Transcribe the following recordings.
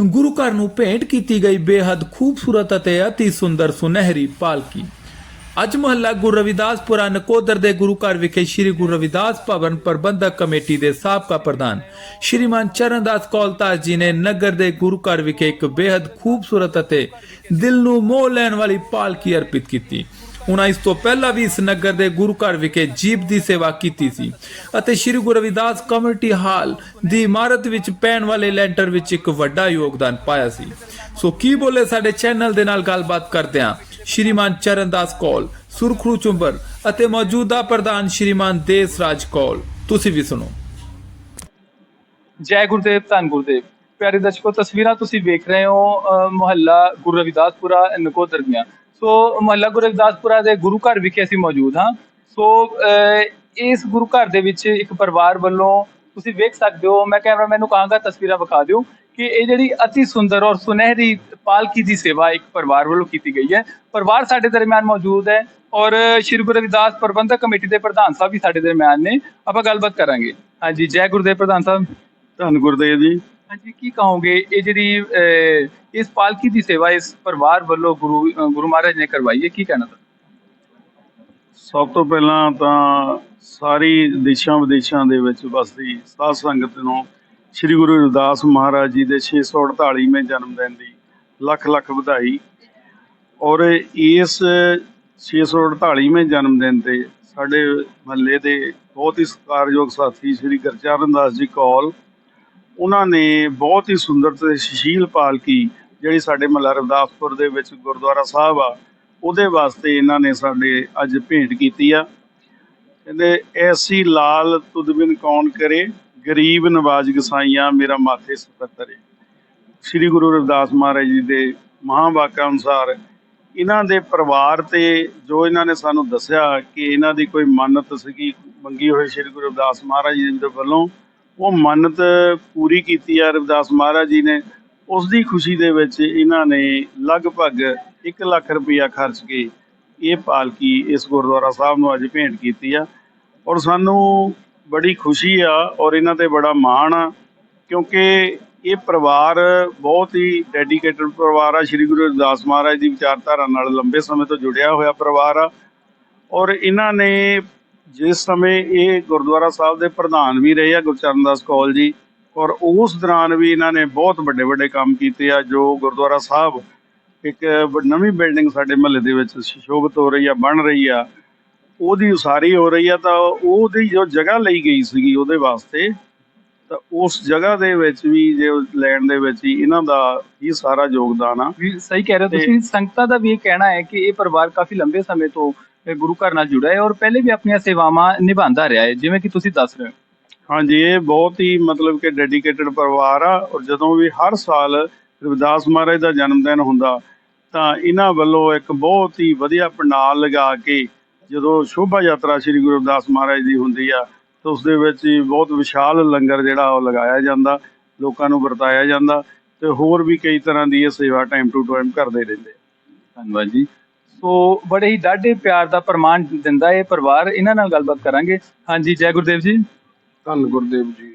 ਗੁਰੂ ਘਰ ਨੂੰ ਭੇਂਟ ਕੀਤੀ ਗਈ ਬੇਹੱਦ ਖੂਬਸੂਰਤ ਅਤੇ ਅਤੀ ਸੁੰਦਰ ਸੁਨਹਿਰੀ ਪਾਲਕੀ। ਅੱਜ ਮੁਹੱਲਾ ਗੁਰੂ ਰਵਿਦਾਸਪੁਰਾ ਨਕੋਦਰ ਦੇ ਗੁਰੂ ਘਰ ਵਿਖੇ ਸ੍ਰੀ ਗੁਰੂ ਰਵਿਦਾਸ ਭਵਨ ਪ੍ਰਬੰਧਕ ਕਮੇਟੀ ਦੇ ਸਾਬਕਾ ਪ੍ਰਧਾਨ ਸ਼੍ਰੀਮਾਨ ਚਰਨਦਾਸ ਕੌਲਤਾਸ ਜੀ ਨੇ ਨਗਰ ਦੇ ਗੁਰੂ ਘਰ ਵਿਖੇ ਇੱਕ ਬੇਹੱਦ ਖੂਬਸੂਰਤ ਅਤੇ ਦਿਲ ਨੂੰ ਮੋਹ ਲੈਣ ਵਾਲੀ ਪਾਲਕੀ ਅਰਪਿਤ ਕੀਤੀ। ਉਹਨਾਂ ਇਸ ਤੋਂ ਪਹਿਲਾਂ ਵੀ ਇਸ ਨਗਰ ਦੇ ਗੁਰੂ ਘਰ ਵਿਖੇ ਜੀਪ ਦੀ ਸੇਵਾ ਕੀਤੀ ਸੀ ਅਤੇ ਸ੍ਰੀ ਗੁਰੂ ਰਵਿਦਾਸ ਕਮਿਊਨਿਟੀ ਹਾਲ ਦੀ ਇਮਾਰਤ ਵਿੱਚ ਪੈਣ ਵਾਲੇ ਲੈਂਟਰ ਵਿੱਚ ਇੱਕ ਵੱਡਾ ਯੋਗਦਾਨ ਪਾਇਆ ਸੀ। ਸੋ ਕੀ ਬੋਲੇ ਸਾਡੇ ਚੈਨਲ ਦੇ ਨਾਲ ਗੱਲਬਾਤ ਕਰਦੇ ਹਾਂ। ਸ਼੍ਰੀਮਾਨ ਚਰਨਦਾਸ ਕੌਲ, ਸੁਰਖਰੂ ਚੁੰਬਰ ਅਤੇ ਮੌਜੂਦਾ ਪ੍ਰਧਾਨ ਸ਼੍ਰੀਮਾਨ ਦੇਸਰਾਜ ਕੌਲ। ਤੁਸੀਂ ਵੀ ਸੁਣੋ। ਜੈ ਗੁਰਦੇਵ, ਧੰਨ ਗੁਰਦੇਵ। ਪਿਆਰੇ ਦਰਸ਼ਕੋ, ਤਸਵੀਰਾਂ ਤੁਸੀਂ ਵੇਖ ਰਹੇ ਹੋ ਮੁਹੱਲਾ ਗੁਰੂ ਰਵਿਦਾਸਪੁਰਾ, ਨਕੋਦਰ ਦੀਆਂ। ਸੋ ਮੁਹੱਲਾ ਗੁਰੂ ਰਵਿਦਾਸਪੁਰਾ ਦੇ ਗੁਰੂ ਘਰ ਵਿਖੇ ਅਸੀਂ ਮੌਜੂਦ ਹਾਂ। ਸੋ ਇਸ ਗੁਰੂ ਘਰ ਦੇ ਵਿੱਚ ਇੱਕ ਪਰਿਵਾਰ ਵੱਲੋਂ ਤੁਸੀਂ ਵੇਖ ਸਕਦੇ ਹੋ, ਮੈਂ ਕੈਮਰਾਮੈਨ ਨੂੰ ਕਹਾਂਗਾ, ਤਸਵੀਰਾਂ ਵਿਖਾ ਦਿਓ ਕਿ ਇਹ ਜਿਹੜੀ ਅਤੀ ਸੁੰਦਰ ਔਰ ਸੁਨਹਿਰੀ ਪਾਲਕੀ ਦੀ ਸੇਵਾ ਇੱਕ ਪਰਿਵਾਰ ਵੱਲੋਂ ਕੀਤੀ ਗਈ ਹੈ। ਪਰਿਵਾਰ ਸਾਡੇ ਦਰਮਿਆਨ ਮੌਜੂਦ ਹੈ ਔਰ ਸ਼੍ਰੀ ਗੁਰੂ ਰਵਿਦਾਸ ਪ੍ਰਬੰਧਕ ਕਮੇਟੀ ਦੇ ਪ੍ਰਧਾਨ ਸਾਹਿਬ ਵੀ ਸਾਡੇ ਦਰਮਿਆਨ ਨੇ। ਆਪਾਂ ਗੱਲਬਾਤ ਕਰਾਂਗੇ। ਹਾਂਜੀ, ਜੈ ਗੁਰਦੇਵ ਪ੍ਰਧਾਨ ਸਾਹਿਬ। ਧੰਨ ਗੁਰਦੇਵ ਜੀ। ਹਾਂਜੀ, ਕੀ ਕਹੋਗੇ? ਇਹ ਜਿਹੜੀ ਇਸ ਪਾਲਕੀ ਦੀ ਸੇਵਾ ਇਸ ਪਰਿਵਾਰ ਵੱਲੋਂ ਗੁਰੂ ਗੁਰੂ ਮਹਾਰਾਜ ਨੇ ਕਰਵਾਈ ਹੈ, ਕੀ ਕਹਿਣਾ ਤੁਸੀਂ ਸਭ ਤੋਂ ਪਹਿਲਾਂ ਤਾਂ ਸਾਰੀ ਦੇਸ਼ਾਂ ਵਿਦੇਸ਼ਾਂ ਦੇ ਵਿੱਚ ਵਸਦੀ ਸਾਧ ਸੰਗਤ ਨੂੰ ਸ੍ਰੀ ਗੁਰੂ ਰਵਿਦਾਸ ਮਹਾਰਾਜ ਜੀ ਦੇ 648ਵੇਂ ਜਨਮ ਦਿਨ ਦੀ ਲੱਖ ਲੱਖ ਵਧਾਈ। ਔਰ ਇਸ 648ਵੇਂ ਜਨਮ ਦਿਨ ਤੇ ਸਾਡੇ ਮਹੱਲੇ ਦੇ ਬਹੁਤ ਹੀ ਸਤਿਕਾਰਯੋਗ ਸਾਥੀ ਸ੍ਰੀ ਗੁਰਚਰਨ ਦਾਸ ਜੀ ਕੌਲ ਉਹਨਾਂ ਨੇ ਬਹੁਤ ਹੀ ਸੁੰਦਰ ਤੇ ਸੁਸ਼ੀਲ ਪਾਲਕੀ ਜਿਹੜੀ ਸਾਡੇ ਮਹੱਲਾ ਰਵਦਾਸਪੁਰ ਦੇ ਵਿੱਚ ਗੁਰਦੁਆਰਾ ਸਾਹਿਬ ਆ, ਉਹਦੇ ਵਾਸਤੇ ਇਹਨਾਂ ਨੇ ਸਾਡੇ ਅੱਜ ਭੇਂਟ ਕੀਤੀ ਆ। ਕਹਿੰਦੇ, ਐਸੀ ਲਾਲ ਤੁਧ ਕੌਣ ਕਰੇ, ਗਰੀਬ ਨਵਾਜ ਗਸਾਈਆਂ ਮੇਰਾ ਮਾਥੇ ਸਤਰੇ ਸ੍ਰੀ ਗੁਰੂ ਰਵਿਦਾਸ ਮਹਾਰਾਜ ਜੀ ਦੇ ਮਹਾਵਾਕਾਂ ਅਨੁਸਾਰ ਇਹਨਾਂ ਦੇ ਪਰਿਵਾਰ ਤੇ ਜੋ ਇਹਨਾਂ ਨੇ ਸਾਨੂੰ ਦੱਸਿਆ ਕਿ ਇਹਨਾਂ ਦੀ ਕੋਈ ਮੰਨਤ ਸੀਗੀ, ਮੰਗੀ ਹੋਈ ਸ੍ਰੀ ਗੁਰੂ ਰਵਿਦਾਸ ਮਹਾਰਾਜ ਜੀ ਦੇ ਵੱਲੋਂ ਉਹ ਮੰਨਤ ਪੂਰੀ ਕੀਤੀ ਆ, ਰਵਿਦਾਸ ਮਹਾਰਾਜ ਜੀ ਨੇ। ਉਸ ਦੀ ਖੁਸ਼ੀ ਦੇ ਵਿੱਚ ਇਹਨਾਂ ਨੇ ਲਗਭਗ 1 ਲੱਖ ਰੁਪਇਆ ਖਰਚ ਕੇ ਇਹ ਪਾਲਕੀ ਇਸ ਗੁਰਦੁਆਰਾ ਸਾਹਿਬ ਨੂੰ ਅੱਜ ਭੇਂਟ ਕੀਤੀ ਆ। ਔਰ ਸਾਨੂੰ ਬੜੀ ਖੁਸ਼ੀ ਆ ਔਰ ਇਹਨਾਂ ਤੇ ਬੜਾ ਮਾਣ ਆ, ਕਿਉਂਕਿ ਇਹ ਪਰਿਵਾਰ ਬਹੁਤ ਹੀ ਡੈਡੀਕੇਟਡ ਪਰਿਵਾਰ ਆ। ਸ੍ਰੀ ਗੁਰੂ ਰਵਿਦਾਸ ਮਹਾਰਾਜ ਦੀ ਵਿਚਾਰਧਾਰਾ ਨਾਲ ਲੰਬੇ ਸਮੇਂ ਤੋਂ ਜੁੜਿਆ ਹੋਇਆ ਪਰਿਵਾਰ ਆ। ਔਰ ਇਹਨਾਂ ਨੇ ਜਿਸ ਸਮੇਂ ਇਹ ਗੁਰਦੁਆਰਾ ਸਾਹਿਬ ਦੇ ਪ੍ਰਧਾਨ ਵੀ ਰਹੇ ਆ ਗੁਰਚਰਨ ਦਾਸ ਕੌਲ ਜੀ ਔਰ ਉਸ ਦੌਰਾਨ ਵੀ ਇਹਨਾਂ ਨੇ ਬਹੁਤ ਵੱਡੇ ਵੱਡੇ ਕੰਮ ਕੀਤੇ ਆ ਜੋ ਗੁਰਦੁਆਰਾ ਸਾਹਿਬ ਇੱਕ ਨਵੀਂ ਬਿਲਡਿੰਗ ਸਾਡੇ ਮਹੱਲੇ ਦੇ ਵਿੱਚ ਸ਼ੋਭਤ ਹੋ ਰਹੀ ਆ ਬਣ ਰਹੀ ਆ ਉਹਦੀ ਉਸਾਰੀ ਹੋ ਰਹੀ ਆ ਤਾਂ ਉਹਦੀ ਜੋ ਜਗ੍ਹਾ ਲਈ ਗਈ ਸੀਗੀ ਉਹਦੇ ਵਾਸਤੇ ਤਾਂ ਉਸ ਜਗ੍ਹਾ ਦੇ ਵਿੱਚ ਵੀ ਜੇ ਲੈਣ ਦੇ ਵਿੱਚ ਹੀ ਇਹਨਾਂ ਦਾ ਹੀ ਸਾਰਾ ਯੋਗਦਾਨ ਆ। ਸਹੀ ਕਹਿ ਰਹੇ ਤੁਸੀਂ ਸੰਗਤਾਂ ਦਾ ਵੀ ਇਹ ਕਹਿਣਾ ਹੈ ਕਿ ਇਹ ਪਰਿਵਾਰ ਕਾਫੀ ਲੰਬੇ ਸਮੇਂ ਤੋਂ ਇਹ ਗੁਰੂ ਘਰ ਨਾਲ ਜੁੜਿਆ ਹੈ ਔਰ ਪਹਿਲੇ ਵੀ ਆਪਣੀਆਂ ਸੇਵਾਵਾਂ ਨਿਭਾਉਂਦਾ ਰਿਹਾ ਹੈ ਜਿਵੇਂ ਕਿ ਤੁਸੀਂ ਦੱਸ ਰਹੇ ਹੋ। ਹਾਂਜੀ ਇਹ ਬਹੁਤ ਹੀ ਮਤਲਬ ਕਿ ਡੈਡੀਕੇਟਡ ਪਰਿਵਾਰ ਆ ਔਰ ਜਦੋਂ ਵੀ ਹਰ ਸਾਲ ਰਵਿਦਾਸ ਮਹਾਰਾਜ ਦਾ ਜਨਮ ਦਿਨ ਹੁੰਦਾ ਤਾਂ ਇਹਨਾਂ ਵੱਲੋਂ ਇੱਕ ਬਹੁਤ ਹੀ ਵਧੀਆ ਪੰਡਾਲ ਲਗਾ ਕੇ ਜਦੋਂ ਸ਼ੋਭਾ ਯਾਤਰਾ ਸ੍ਰੀ ਗੁਰੂ ਰਵਿਦਾਸ ਮਹਾਰਾਜ ਦੀ ਹੁੰਦੀ ਆ ਤਾਂ ਉਸ ਦੇ ਵਿੱਚ ਹੀ ਬਹੁਤ ਵਿਸ਼ਾਲ ਲੰਗਰ ਜਿਹੜਾ ਉਹ ਲਗਾਇਆ ਜਾਂਦਾ ਲੋਕਾਂ ਨੂੰ ਵਰਤਾਇਆ ਜਾਂਦਾ ਤੇ ਹੋਰ ਵੀ ਕਈ ਤਰ੍ਹਾਂ ਦੀ ਇਹ ਸੇਵਾ ਟਾਈਮ ਟੂ ਟਾਈਮ ਕਰਦੇ ਰਹਿੰਦੇ ਧੰਨਵਾਦ ਜੀ। ਸੋ ਬੜੇ ਹੀ ਡਾਢੇ ਪਿਆਰ ਦਾ ਪ੍ਰਮਾਣ ਦਿੰਦਾ ਇਹ ਪਰਿਵਾਰ। ਇਹਨਾਂ ਨਾਲ ਗੱਲਬਾਤ ਕਰਾਂਗੇ। ਹਾਂਜੀ ਜੈ ਗੁਰਦੇਵ ਜੀ। ਧੰਨ ਗੁਰਦੇਵ ਜੀ।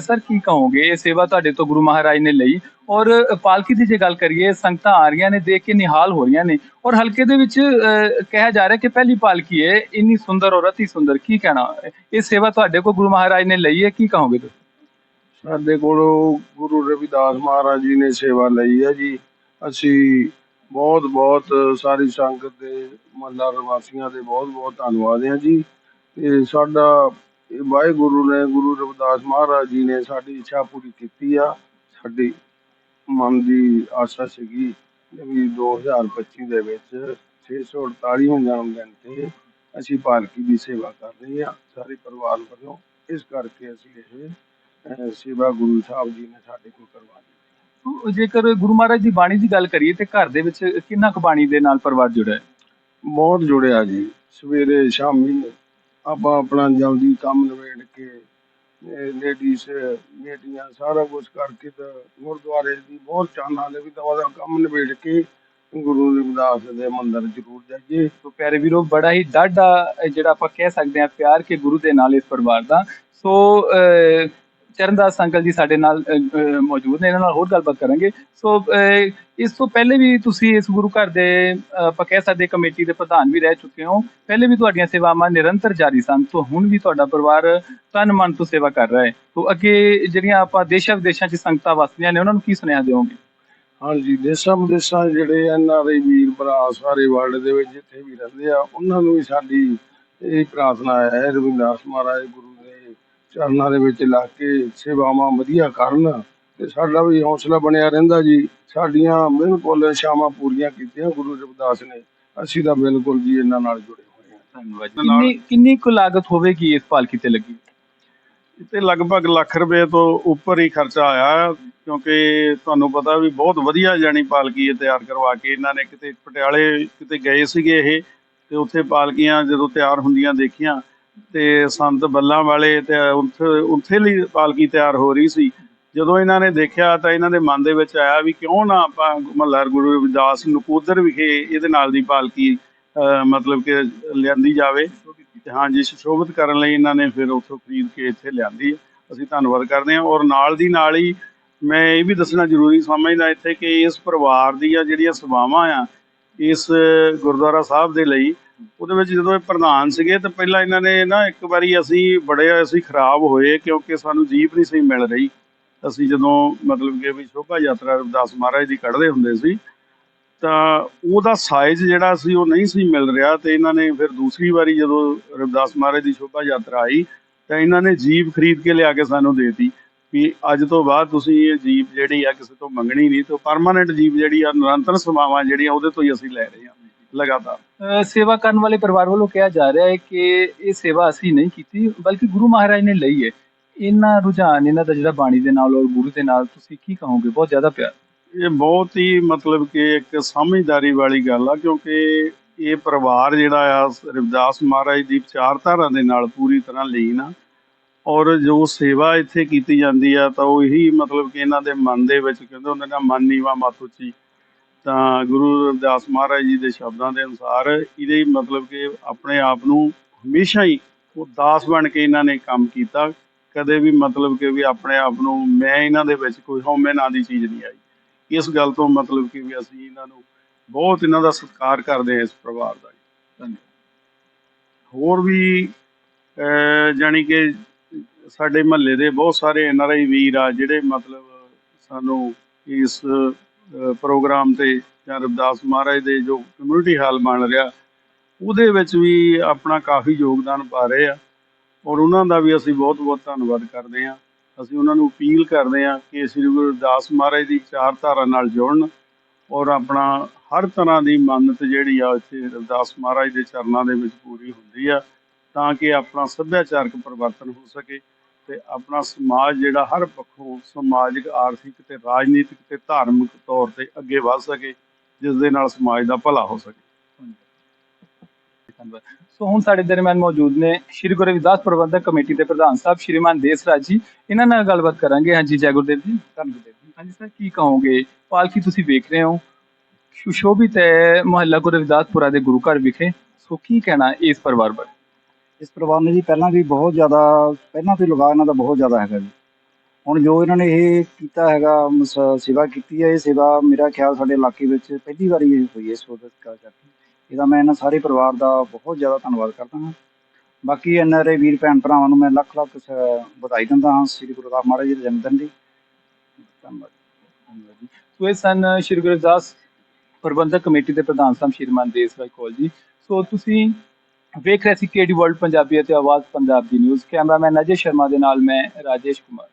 ਸਰ ਕੀ ਕਹੋਗੇ? ਇਹ ਸੇਵਾ ਤੁਹਾਡੇ ਤੋਂ ਗੁਰੂ ਮਹਾਰਾਜ ਨੇ ਲਈ। ਔਰ ਪਾਲਕੀ ਦੀ ਜੇ ਗੱਲ ਕਰੀਏ ਸੰਗਤਾਂ ਆ ਰਹੀਆਂ ਨੇ ਦੇਖ ਕੇ ਨਿਹਾਲ ਹੋ ਰਹੀਆਂ ਨੇ। ਔਰ ਹਲਕੇ ਦੇ ਵਿੱਚ ਕਿਹਾ ਜਾ ਰਿਹਾ ਕਿ ਪਹਿਲੀ ਪਾਲਕੀ ਹੈ ਇੰਨੀ ਸੁੰਦਰ ਔਰ ਅਤੀ ਸੁੰਦਰ। ਕੀ ਕਹਿਣਾ? ਇਹ ਸੇਵਾ ਤੁਹਾਡੇ ਕੋਲ ਗੁਰੂ ਮਹਾਰਾਜ ਨੇ ਲਈ ਹੈ ਕੀ ਕਹੋਗੇ ਤੁਸੀਂ? ਸਾਡੇ ਕੋਲੋਂ ਗੁਰੂ ਰਵਿਦਾਸ ਮਹਾਰਾਜ ਜੀ ਨੇ ਸੇਵਾ ਲਈ ਹੈ ਜੀ। ਅਸੀਂ ਬਹੁਤ ਬਹੁਤ ਸਾਰੀ ਸੰਗਤ ਦੇ ਮਹੱਲਾ ਨਿਵਾਸੀਆਂ ਦੇ ਬਹੁਤ ਬਹੁਤ ਧੰਨਵਾਦ ਹਾਂ ਜੀ। ਤੇ ਸਾਡਾ ਵਾਹਿਗੁਰੂ ਨੇ, ਗੁਰੂ ਰਵਿਦਾਸ ਮਹਾਰਾਜ ਜੀ ਨੇ ਸਾਡੀ ਇੱਛਾ ਪੂਰੀ ਕੀਤੀ ਆ। ਸਾਡੀ ਮਨ ਦੀ ਆਸਾ ਸੀਗੀ ਵੀ 2025 ਦੇ ਵਿੱਚ 648 ਜਨਮ ਦਿਨ ਤੇ ਅਸੀਂ ਪਾਲਕੀ ਦੀ ਸੇਵਾ ਕਰ ਰਹੇ ਹਾਂ, ਸਾਰੇ ਪਰਿਵਾਰ ਵੱਲੋਂ। ਇਸ ਕਰਕੇ ਅਸੀਂ ਇਹ ਸੇਵਾ ਗੁਰੂ ਸਾਹਿਬ ਜੀ ਨੇ ਸਾਡੇ ਕੋਲ ਕਰਵਾਈ ਸੋ ਜੇਕਰ ਗੁਰੂ ਮਹਾਰਾਜ ਦੀ ਬਾਣੀ ਦੀ ਗੱਲ ਕਰੀਏ ਤੇ ਘਰ ਦੇ ਵਿੱਚ ਕਿੰਨਾ ਕੁ ਬਾਣੀ ਦੇ ਨਾਲ ਪਰਿਵਾਰ ਜੁੜਿਆ ਹੈ? ਬਹੁਤ ਜੁੜਿਆ ਜੀ। ਸਵੇਰੇ ਸ਼ਾਮੀ ਆਪਾਂ ਆਪਣਾ ਜਲਦੀ ਕੰਮ ਨਿਬੇੜ ਕੇ ਲੇਡੀਜ਼ ਬੇਟੀਆਂ ਸਾਰਾ ਕੁਝ ਕਰਕੇ ਤਾਂ ਗੁਰਦੁਆਰੇ ਦੀ ਬਹੁਤ ਚਾਹਨਾ ਨਾਲੇ ਵੀ ਤਾਂ ਉਹਦਾ ਕੰਮ ਨਿਬੇੜ ਕੇ ਗੁਰੂ ਰਵਿਦਾਸ ਦੇ ਮੰਦਿਰ ਜ਼ਰੂਰ ਜਾਈਏ। ਸੋ ਪਿਆਰੇ ਵੀਰੋ ਬੜਾ ਹੀ ਡਾਢਾ ਜਿਹੜਾ ਆਪਾਂ ਕਹਿ ਸਕਦੇ ਹਾਂ ਪਿਆਰ ਕੇ ਗੁਰੂ ਦੇ ਨਾਲ ਇਸ ਪਰਿਵਾਰ ਦਾ। ਸੋ ਚਰਨਦਾਸ ਅੰਕਲ ਜੀ ਸਾਡੇ ਨਾਲ ਮੌਜੂਦ ਨੇ, ਇਹਨਾਂ ਨਾਲ ਹੋਰ ਗੱਲਬਾਤ ਕਰਾਂਗੇ। ਸੋ ਇਸ ਤੋਂ ਪਹਿਲੇ ਵੀ ਤੁਸੀਂ ਇਸ ਗੁਰੂ ਘਰ ਦੇ, ਆਪਾਂ ਕਹਿ ਸਕਦੇ ਕਮੇਟੀ ਦੇ ਪ੍ਰਧਾਨ ਵੀ ਰਹਿ ਚੁੱਕੇ ਹੋ। ਪਹਿਲੇ ਵੀ ਤੁਹਾਡੀਆਂ ਸੇਵਾਵਾਂ ਨਿਰੰਤਰ ਜਾਰੀ ਸਨ, ਤੋਂ ਹੁਣ ਵੀ ਤੁਹਾਡਾ ਪਰਿਵਾਰ ਤਨ ਮਨ ਤੋਂ ਸੇਵਾ ਕਰ ਰਿਹਾ ਹੈ। ਤੋਂ ਅੱਗੇ ਜਿਹੜੀਆਂ ਆਪਾਂ ਦੇਸ਼ਾਂ ਵਿਦੇਸ਼ਾਂ 'ਚ ਸੰਗਤਾਂ ਵਸਦੀਆਂ ਨੇ, ਉਹਨਾਂ ਨੂੰ ਕੀ ਸੁਨੇਹਾ ਦਿਓਗੇ? ਹਾਂਜੀ, ਦੇਸ਼ਾਂ ਵਿਦੇਸ਼ਾਂ ਜਿਹੜੇ ਐਨ ਆਰ ਆਈ ਵੀਰ ਭਰਾ ਸਾਰੇ ਵਰਲਡ ਦੇ ਵਿੱਚ ਜਿੱਥੇ ਵੀ ਰਹਿੰਦੇ ਆ, ਉਹਨਾਂ ਨੂੰ ਵੀ ਸਾਡੀ ਇਹ ਪ੍ਰਾਰਥਨਾ ਹੈ, ਰਵਿਦਾਸ ਮਹਾਰਾਜ, ਗੁਰੂ ਚਰਨਾਂ ਦੇ ਵਿੱਚ ਲੱਗ ਕੇ ਸੇਵਾਵਾਂ ਵਧੀਆ ਕਰਨ ਤੇ ਸਾਡਾ ਵੀ ਹੌਸਲਾ ਬਣਿਆ ਰਹਿੰਦਾ ਜੀ। ਸਾਡੀਆਂ ਬਿਲਕੁਲ ਇਛਾਵਾਂ ਪੂਰੀਆਂ ਕੀਤੀਆਂ ਗੁਰੂ ਰਵਿਦਾਸ ਨੇ। ਅਸੀਂ ਤਾਂ ਬਿਲਕੁਲ ਜੀ ਇਹਨਾਂ ਨਾਲ ਜੁੜੇ ਹੋਏ ਹਾਂ। ਧੰਨਵਾਦ ਕਿੰਨੀ ਕਿੰਨੀ ਕੁ ਲਾਗਤ ਹੋਵੇਗੀ ਇਸ ਪਾਲਕੀ ਤੇ ਲੱਗੀ? ਤੇ ਲਗਭਗ ਲੱਖ ਰੁਪਏ ਤੋਂ ਉੱਪਰ ਹੀ ਖਰਚਾ ਆਇਆ ਕਿਉਂਕਿ ਤੁਹਾਨੂੰ ਪਤਾ ਵੀ ਬਹੁਤ ਵਧੀਆ ਜਾਣੀ ਪਾਲਕੀ ਇਹ ਤਿਆਰ ਕਰਵਾ ਕੇ ਇਹਨਾਂ ਨੇ ਕਿਤੇ ਪਟਿਆਲੇ ਕਿਤੇ ਗਏ ਸੀਗੇ ਇਹ ਤੇ ਉੱਥੇ ਪਾਲਕੀਆਂ ਜਦੋਂ ਤਿਆਰ ਹੁੰਦੀਆਂ ਦੇਖੀਆਂ ਤੇ ਸੰਤ ਬੱਲਾਂ ਵਾਲੇ ਤੇ ਉੱਥੇ ਉੱਥੇ ਲਈ ਪਾਲਕੀ ਤਿਆਰ ਹੋ ਰਹੀ ਸੀ। ਜਦੋਂ ਇਹਨਾਂ ਨੇ ਦੇਖਿਆ ਤਾਂ ਇਹਨਾਂ ਦੇ ਮਨ ਦੇ ਵਿੱਚ ਆਇਆ ਵੀ ਕਿਉਂ ਨਾ ਆਪਾਂ ਮਹੱਲਾ ਗੁਰੂ ਰਵਿਦਾਸ ਨਕੋਦਰ ਵਿਖੇ ਇਹਦੇ ਨਾਲ ਦੀ ਪਾਲਕੀ ਮਤਲਬ ਕਿ ਲਿਆਂਦੀ ਜਾਵੇ। ਹਾਂਜੀ ਸੁਸ਼ੋਭਿਤ ਕਰਨ ਲਈ ਇਹਨਾਂ ਨੇ ਫਿਰ ਉੱਥੋਂ ਖਰੀਦ ਕੇ ਇੱਥੇ ਲਿਆਂਦੀ ਅਸੀਂ ਧੰਨਵਾਦ ਕਰਦੇ ਹਾਂ। ਔਰ ਨਾਲ ਦੀ ਨਾਲ ਹੀ ਮੈਂ ਇਹ ਵੀ ਦੱਸਣਾ ਜ਼ਰੂਰੀ ਸਮਝਦਾ ਇੱਥੇ ਕਿ ਇਸ ਪਰਿਵਾਰ ਦੀਆਂ ਜਿਹੜੀਆਂ ਸੇਵਾਵਾਂ ਆ ਇਸ ਗੁਰਦੁਆਰਾ ਸਾਹਿਬ ਦੇ ਲਈ, ਉਹਦੇ ਵਿੱਚ ਜਦੋਂ ਇਹ ਪ੍ਰਧਾਨ ਸੀਗੇ, ਤਾਂ ਪਹਿਲਾਂ ਇਹਨਾਂ ਨੇ ਨਾ ਇੱਕ ਵਾਰੀ ਅਸੀਂ ਬੜੇ ਅਸੀਂ ਖਰਾਬ ਹੋਏ ਕਿਉਂਕਿ ਸਾਨੂੰ ਜੀਪ ਨਹੀਂ ਸਹੀ ਮਿਲ ਰਹੀ। ਅਸੀਂ ਜਦੋਂ ਮਤਲਬ ਕਿ ਵੀ ਸ਼ੋਭਾ ਯਾਤਰਾ ਰਵਿਦਾਸ ਮਹਾਰਾਜ ਦੀ ਕੱਢਦੇ ਹੁੰਦੇ ਸੀ, ਤਾਂ ਉਹਦਾ ਸਾਈਜ਼ ਜਿਹੜਾ ਸੀ ਉਹ ਨਹੀਂ ਸੀ ਮਿਲ ਰਿਹਾ ਤੇ ਇਹਨਾਂ ਨੇ ਫਿਰ ਦੂਸਰੀ ਵਾਰੀ ਜਦੋਂ ਰਵਿਦਾਸ ਮਹਾਰਾਜ ਦੀ ਸ਼ੋਭਾ ਯਾਤਰਾ ਆਈ, ਤਾਂ ਇਹਨਾਂ ਨੇ ਜੀਪ ਖਰੀਦ ਕੇ ਲਿਆ ਕੇ ਸਾਨੂੰ ਦੇਤੀ। ਵੀ ਅੱਜ ਤੋਂ ਬਾਅਦ ਤੁਸੀਂ ਇਹ ਜੀਪ ਜਿਹੜੀ ਆ ਕਿਸੇ ਤੋਂ ਮੰਗਣੀ ਨਹੀਂ ਤੇ ਪਰਮਾਨੈਂਟ ਜੀਪ ਜਿਹੜੀ ਆ ਨਿਰੰਤਰ ਸੇਵਾਵਾਂ ਜਿਹੜੀਆਂ ਉਹਦੇ ਤੋਂ ਹੀ ਅਸੀਂ ਲੈ ਰਹੇ ਹਾਂ ਲਗਾਤਾਰ। ਸੇਵਾ ਕਰਨ ਵਾਲੇ ਪਰਿਵਾਰ ਵੱਲੋਂ ਕਿਹਾ ਜਾ ਰਿਹਾ ਹੈ ਕਿ ਇਹ ਸੇਵਾ ਅਸੀਂ ਨਹੀਂ ਕੀਤੀ ਬਲਕਿ ਗੁਰੂ ਮਹਾਰਾਜ ਨੇ ਲਈ ਹੈ। ਇਹਨਾਂ ਰੁਝਾਨ ਇਹਨਾਂ ਦਾ ਜਿਹੜਾ ਬਾਣੀ ਦੇ ਨਾਲ ਔਰ ਗੁਰੂ ਦੇ ਨਾਲ ਤੁਸੀਂ ਕੀ ਕਹੋਗੇ? ਬਹੁਤ ਜ਼ਿਆਦਾ ਪਿਆਰ। ਇਹ ਬਹੁਤ ਹੀ ਮਤਲਬ ਕਿ ਇੱਕ ਸਮਝਦਾਰੀ ਵਾਲੀ ਗੱਲ ਆ ਕਿਉਂਕਿ ਇਹ ਪਰਿਵਾਰ ਜਿਹੜਾ ਆ ਰਵਿਦਾਸ ਮਹਾਰਾਜ ਦੀ ਵਿਚਾਰਧਾਰਾ ਦੇ ਨਾਲ ਪੂਰੀ ਤਰ੍ਹਾਂ ਲੀਨ ਆ। ਔਰ ਜੋ ਸੇਵਾ ਇੱਥੇ ਕੀਤੀ ਜਾਂਦੀ ਆ ਤਾਂ ਉਹ ਇਹੀ ਮਤਲਬ ਕਿ ਇਹਨਾਂ ਦੇ ਮਨ ਦੇ ਵਿੱਚ ਕਹਿੰਦੇ ਉਹਨਾਂ ਦਾ ਮਨ ਨੀਵਾ ਮਤ ਉੱਚੀ ਤਾਂ ਗੁਰੂ ਰਵਿਦਾਸ ਮਹਾਰਾਜ ਜੀ ਦੇ ਸ਼ਬਦਾਂ ਦੇ ਅਨੁਸਾਰ ਇਹਦੇ ਮਤਲਬ ਕਿ ਆਪਣੇ ਆਪ ਨੂੰ ਹਮੇਸ਼ਾ ਹੀ ਉਹ ਦਾਸ ਬਣ ਕੇ ਇਹਨਾਂ ਨੇ ਕੰਮ ਕੀਤਾ। ਕਦੇ ਵੀ ਮਤਲਬ ਕਿ ਵੀ ਆਪਣੇ ਆਪ ਨੂੰ ਮੈਂ ਇਹਨਾਂ ਦੇ ਵਿੱਚ ਕੋਈ ਹਉਮੈ ਨਾਂ ਦੀ ਚੀਜ਼ ਨਹੀਂ ਆਈ। ਇਸ ਗੱਲ ਤੋਂ ਮਤਲਬ ਕਿ ਵੀ ਅਸੀਂ ਇਹਨਾਂ ਨੂੰ ਬਹੁਤ ਇਹਨਾਂ ਦਾ ਸਤਿਕਾਰ ਕਰਦੇ ਹਾਂ ਇਸ ਪਰਿਵਾਰ ਦਾ ਧੰਨਵਾਦ। ਹੋਰ ਵੀ ਅਹ, ਜਾਣੀ ਕਿ ਸਾਡੇ ਮਹੱਲੇ ਦੇ ਬਹੁਤ ਸਾਰੇ ਐਨ ਆਰ ਆਈ ਵੀਰ ਆ ਜਿਹੜੇ ਮਤਲਬ ਸਾਨੂੰ ਇਸ ਪ੍ਰੋਗਰਾਮ ਤੇ ਜਾਂ ਰਵਿਦਾਸ ਮਹਾਰਾਜ ਦੇ ਜੋ ਕਮਿਊਨਿਟੀ ਹਾਲ ਬਣ ਰਿਹਾ, ਉਹਦੇ ਵਿੱਚ ਵੀ ਆਪਣਾ ਕਾਫੀ ਯੋਗਦਾਨ ਪਾ ਰਹੇ ਆ ਔਰ ਉਹਨਾਂ ਦਾ ਵੀ ਅਸੀਂ ਬਹੁਤ ਬਹੁਤ ਧੰਨਵਾਦ ਕਰਦੇ ਹਾਂ। ਅਸੀਂ ਉਹਨਾਂ ਨੂੰ ਅਪੀਲ ਕਰਦੇ ਹਾਂ ਕਿ ਸ੍ਰੀ ਗੁਰੂ ਰਵਿਦਾਸ ਮਹਾਰਾਜ ਦੀ ਵਿਚਾਰਧਾਰਾ ਨਾਲ ਜੁੜਨ ਔਰ ਆਪਣਾ ਹਰ ਤਰ੍ਹਾਂ ਦੀ ਮੰਨਤ ਜਿਹੜੀ ਆ ਇੱਥੇ ਰਵਿਦਾਸ ਮਹਾਰਾਜ ਦੇ ਚਰਨਾਂ ਦੇ ਵਿੱਚ ਪੂਰੀ ਹੁੰਦੀ ਆ ਤਾਂ ਕਿ ਆਪਣਾ ਸੱਭਿਆਚਾਰਕ ਪਰਿਵਰਤਨ ਹੋ ਸਕੇ। ਤੇ ਆਪਣਾ ਸਮਾਜ ਜਿਹੜਾ ਹਰ ਪੱਖੋਂ ਸਮਾਜਿਕ, ਆਰਥਿਕ ਤੇ ਰਾਜਨੀਤਿਕ ਤੇ ਧਾਰਮਿਕ ਤੌਰ ਤੇ ਅੱਗੇ ਵਧ ਸਕੇ ਜਿਸ ਦੇ ਨਾਲ ਸਮਾਜ ਦਾ ਭਲਾ ਹੋ ਸਕੇ। ਸੋ ਹੁਣ ਸਾਡੇ ਦਰਮਿਆਨ ਮੌਜੂਦ ਨੇ ਸ਼੍ਰੀ ਗੁਰੂ ਰਵਿਦਾਸ ਪ੍ਰਬੰਧਕ ਕਮੇਟੀ ਦੇ ਪ੍ਰਧਾਨ ਸਾਹਿਬ ਸ਼੍ਰੀਮਾਨ ਦੇਸ ਰਾਜ ਜੀ। ਇਹਨਾਂ ਨਾਲ ਗੱਲਬਾਤ ਕਰਾਂਗੇ। ਹਾਂਜੀ ਜੈ। ਗੁਰਦੇਵ ਜੀ। ਧੰਨਵਾਦ ਹਾਂਜੀ, ਸਰ, ਕੀ ਕਹੋਗੇ? ਪਾਲਕੀ ਤੁਸੀਂ ਵੇਖ ਰਹੇ ਹੋ। ਸੁਸ਼ੋਭਿਤ ਹੈ ਮੁਹੱਲਾ ਗੁਰੂ ਰਵਿਦਾਸਪੁਰਾ ਦੇ ਗੁਰੂ ਘਰ ਵਿਖੇ। ਸੋ ਕੀ ਕਹਿਣਾ ਇਸ ਪਰਿਵਾਰ ਬਾਰੇ? ਇਸ ਪਰਿਵਾਰ ਨੇ ਜੀ ਪਹਿਲਾਂ ਵੀ ਬਹੁਤ ਜ਼ਿਆਦਾ, ਪਹਿਲਾਂ ਤੋਂ ਹੀ ਲਗਾਅ ਇਹਨਾਂ ਦਾ ਬਹੁਤ ਜ਼ਿਆਦਾ ਹੈਗਾ ਜੀ। ਹੁਣ ਜੋ ਇਹਨਾਂ ਨੇ ਇਹ ਕੀਤਾ ਹੈਗਾ, ਮਸ, ਸੇਵਾ ਕੀਤੀ ਹੈ, ਇਹ ਸੇਵਾ ਮੇਰਾ ਖਿਆਲ ਸਾਡੇ ਇਲਾਕੇ ਵਿੱਚ ਪਹਿਲੀ ਵਾਰੀ ਇਹ ਹੋਈ ਹੈ ਸੋਦਤ ਕਰ ਕਰਕੇ। ਇਹਦਾ ਮੈਂ ਇਹਨਾਂ ਸਾਰੇ ਪਰਿਵਾਰ ਦਾ ਬਹੁਤ ਜ਼ਿਆਦਾ ਧੰਨਵਾਦ ਕਰਦਾ ਹਾਂ। ਬਾਕੀ ਐਨ ਆਰ ਆਈ ਵੀਰ ਭੈਣ ਭਰਾਵਾਂ ਨੂੰ ਮੈਂ ਲੱਖ ਲੱਖ ਸ- ਵਧਾਈ ਦਿੰਦਾ ਹਾਂ ਸ੍ਰੀ ਗੁਰੂ ਰਾਮ ਮਹਾਰਾਜ ਜੀ ਦੇ ਜਨਮ ਦਿਨ ਦੀ। ਧੰਨਵਾਦ। ਧੰਨਵਾਦ ਜੀ। ਸੋ ਇਹ ਸਨ ਸ਼੍ਰੀ ਗੁਰੂ ਰਵਿਦਾਸ ਪ੍ਰਬੰਧਕ ਕਮੇਟੀ ਦੇ ਪ੍ਰਧਾਨ ਸਾਹਿਬ ਸ਼੍ਰੀਮਾਨ ਦੇਸਰਾਜ ਕੌਲ ਜੀ। ਸੋ ਤੁਸੀਂ ਵੇਖ ਰਹੇ ਸੀ ਕੇਡੀ ਵਰਲਡ ਪੰਜਾਬੀ ਅਤੇ ਆਵਾਜ਼ ਪੰਜਾਬ ਦੀ ਨਿਊਜ਼ ਕੈਮਰਾਮੈਨ ਅਜੇ ਸ਼ਰਮਾ ਦੇ ਨਾਲ ਮੈਂ ਰਾਜੇਸ਼ ਕੁਮਾਰ।